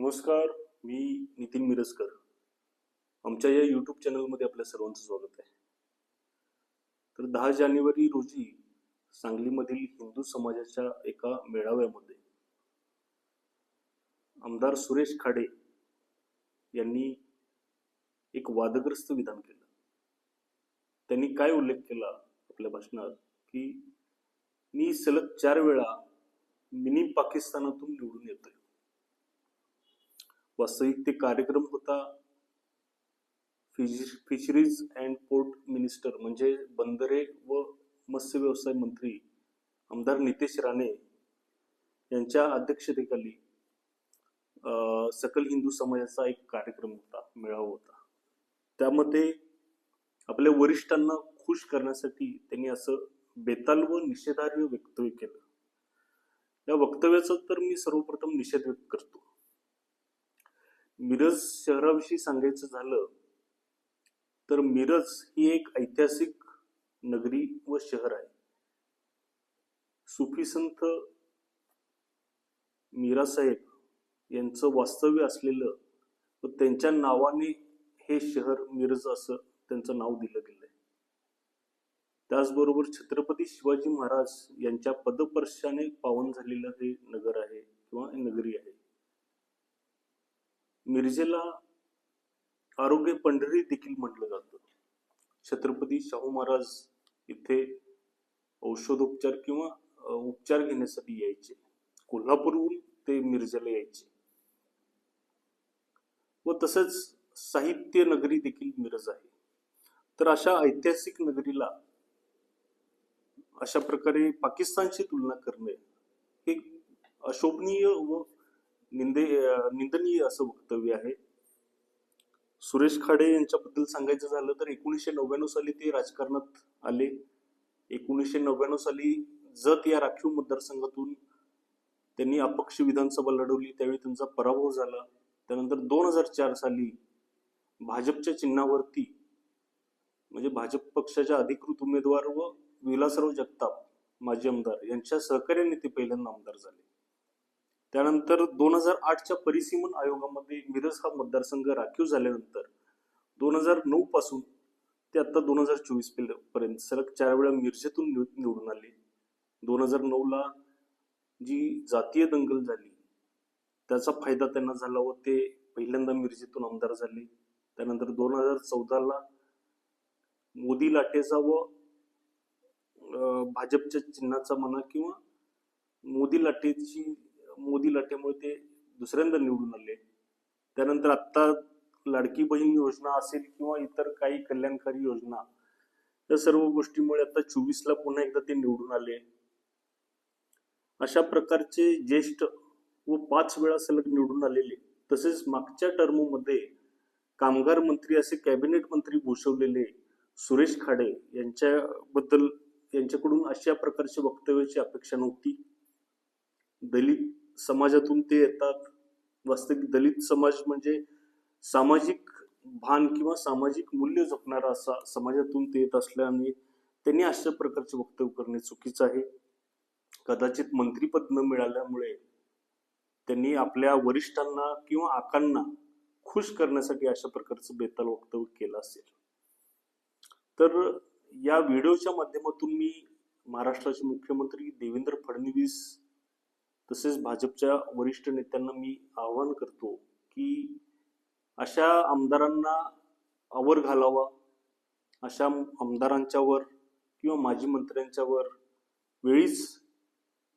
नमस्कार मी नितीन मिरजकर. आमच्या या यूट्यूब चॅनलमध्ये आपल्या सर्वांचं स्वागत आहे. तर दहा जानेवारी रोजी सांगलीमधील हिंदू समाजाच्या एका मेळाव्यामध्ये आमदार सुरेश खाडे यांनी एक वादग्रस्त विधान केलं. त्यांनी काय उल्लेख केला आपल्या भाषणात? की मी सलग चार वेळा मिनी पाकिस्तानातून निवडून येतोय. वास्तविक ते कार्यक्रम होता. Fish fisheries and port minister म्हणजे बंदरे व मत्स्य व्यवसाय मंत्री आमदार नितेश राणे यांच्या अध्यक्षतेखाली सकल हिंदू समाजाचा एक कार्यक्रम होता मेळावा होता. त्यामध्ये आपल्या वरिष्ठांना खुश करण्यासाठी त्यांनी असं बेताल व निषेधार्ह वक्तव्य केलं. या वक्तव्याचा तर मी सर्वप्रथम निषेध व्यक्त करतो. मिरज शहराविषयी सांगायचं झालं तर मिरज ही एक ऐतिहासिक नगरी व शहर आहे. सुफी संत मीरा साहेब यांचं वास्तव्य असलेलं व त्यांच्या नावाने हे शहर मिरज असं त्यांचं नाव दिलं गेलं आहे त्याचबरोबर छत्रपती शिवाजी महाराज यांच्या पदपर्शाने पावन झालेलं हे नगर आहे किंवा नगरी आहे. मिरजेला आरोग्य पंढरी देखील म्हटलं जातं. छत्रपती शाहू महाराज इथे औषधोपचार किंवा उपचार घेण्यासाठी यायचे. कोल्हापूरहून ते मिरजेला यायचे. व तसंच साहित्य नगरी देखील मिरज आहे. तर अशा ऐतिहासिक नगरीला अशा प्रकारे पाकिस्तानशी तुलना करणे हे अशोभनीय व निंदे निंदनीय असं वक्तव्य आहे. सुरेश खाडे यांच्याबद्दल सांगायचं झालं तर एकोणीसशे नव्याण्णव साली ते राजकारणात आले. एकोणीसशे नव्याण्णव साली जत या राखीव मतदारसंघातून त्यांनी अपक्ष विधानसभा लढवली त्यावेळी त्यांचा पराभव झाला. त्यानंतर दोन हजार चार साली भाजपच्या चिन्हावरती म्हणजे भाजप पक्षाच्या अधिकृत उमेदवार व विलासराव जगताप माजी आमदार यांच्या सहकार्याने ते पहिल्यांदा आमदार झाले. त्यानंतर दोन हजार आठच्या परिसीमन आयोगामध्ये मिरज हा मतदारसंघ राखीव झाल्यानंतर दोन हजार नऊ पासून ते आता दोन हजार चोवीसपर्यंत सलग चार वेळा मिरजेतून निवडून आले. दोन हजार नऊला जी जातीय दंगल झाली त्याचा फायदा त्यांना झाला व ते पहिल्यांदा मिरजेतून आमदार झाले. त्यानंतर दोन हजार चौदाला मोदी लाटेचा व भाजपच्या चिन्हाचा म्हणा किंवा मोदी लाटेची मोदी लाटेमुळे ते दुसऱ्यांदा निवडून आले. त्यानंतर आत्ता लाडकी बहीण योजना असेल किंवा इतर काही कल्याणकारी योजना या सर्व गोष्टीमुळे आता चोवीसला पुन्हा एकदा ते निवडून आले. अशा प्रकारचे ज्येष्ठ व पाच वेळा सलग निवडून आलेले तसेच मागच्या टर्ममध्ये कामगार मंत्री असे कॅबिनेट मंत्री भूषवलेले सुरेश खाडे यांच्याबद्दल यांच्याकडून अशा प्रकारच्या वक्तव्याची अपेक्षा नव्हती. दलित समाजातून ते येतात. वास्तविक दलित समाज म्हणजे सामाजिक भान किंवा सामाजिक मूल्य जपणारा असा समाजातून ते येत असल्याने त्यांनी अशा प्रकारचे वक्तव्य करणे चुकीचं आहे. कदाचित मंत्रीपद न मिळाल्यामुळे त्यांनी आपल्या वरिष्ठांना किंवा आकांना खुश करण्यासाठी अशा प्रकारचं बेताल वक्तव्य केलं असेल. तर या व्हिडिओच्या माध्यमातून मी महाराष्ट्राचे मुख्यमंत्री देवेंद्र फडणवीस तसेच भाजपच्या वरिष्ठ नेत्यांना मी आवाहन करतो की अशा आमदारांना आवर घालावा अशा आमदारांच्यावर किंवा माजी मंत्र्यांच्यावर वेळीच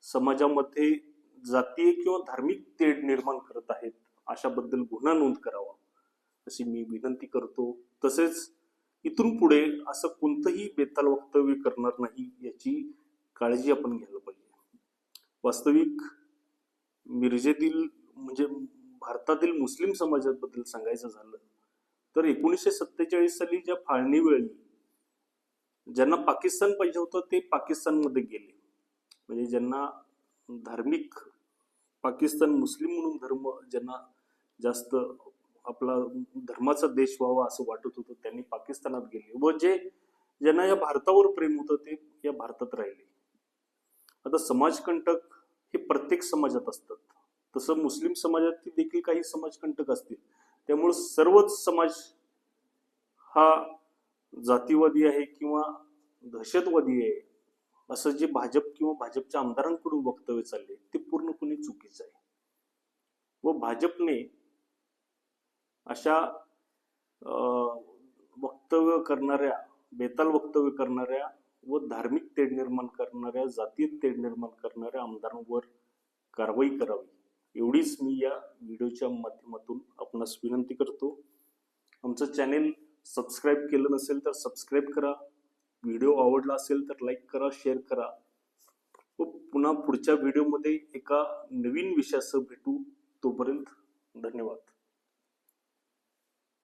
समाजामध्ये जातीय किंवा धार्मिक तेढ निर्माण करत आहेत अशाबद्दल गुन्हा नोंद करावा अशी मी विनंती करतो. तसेच इथून पुढे असं कोणतंही बेताल वक्तव्य करणार नाही याची काळजी आपण घ्यायला पाहिजे. वास्तविक मिरजेतील म्हणजे भारतातील मुस्लिम समाजाबद्दल सांगायचं झालं तर एकोणीसशे सत्तेचाळीस साली ज्या फाळणी वेळी ज्यांना पाकिस्तान पाहिजे होतं ते पाकिस्तानमध्ये गेले. म्हणजे ज्यांना धार्मिक पाकिस्तान मुस्लिम म्हणून धर्म ज्यांना जास्त आपला धर्माचा देश व्हावा असं वाटत होतं त्यांनी पाकिस्तानात गेले. व जे ज्यांना या भारतावर प्रेम होतं ते या भारतात राहिले. आता समाजकंटक प्रत्येक समाजात असतात. तसं मुस्लिम समाजात देखील काही समाजकंटक असतील. त्यामुळे सर्वच समाज हा जातीवादी आहे किंवा दहशतवादी आहे असं जे भाजप किंवा भाजपच्या आमदारांकडून वक्तव्य चालले ते पूर्णपणे चुकीचं आहे. व भाजपने अशा वक्तव्य करणाऱ्या बेताल वक्तव्य करणाऱ्या व धार्मिक तेढ निर्माण करणाऱ्या जातीय तेढ निर्माण करणाऱ्या आमदारांवर कारवाई करावी. एवढीच मी या व्हिडिओच्या माध्यमातून आपणास विनंती करतो. आमचं चॅनेल सबस्क्राईब केलं नसेल तर सबस्क्राईब करा. व्हिडिओ आवडला असेल तर लाईक करा शेअर करा. व पुन्हा पुढच्या व्हिडिओमध्ये एका नवीन विषयासह भेटू. तोपर्यंत धन्यवाद.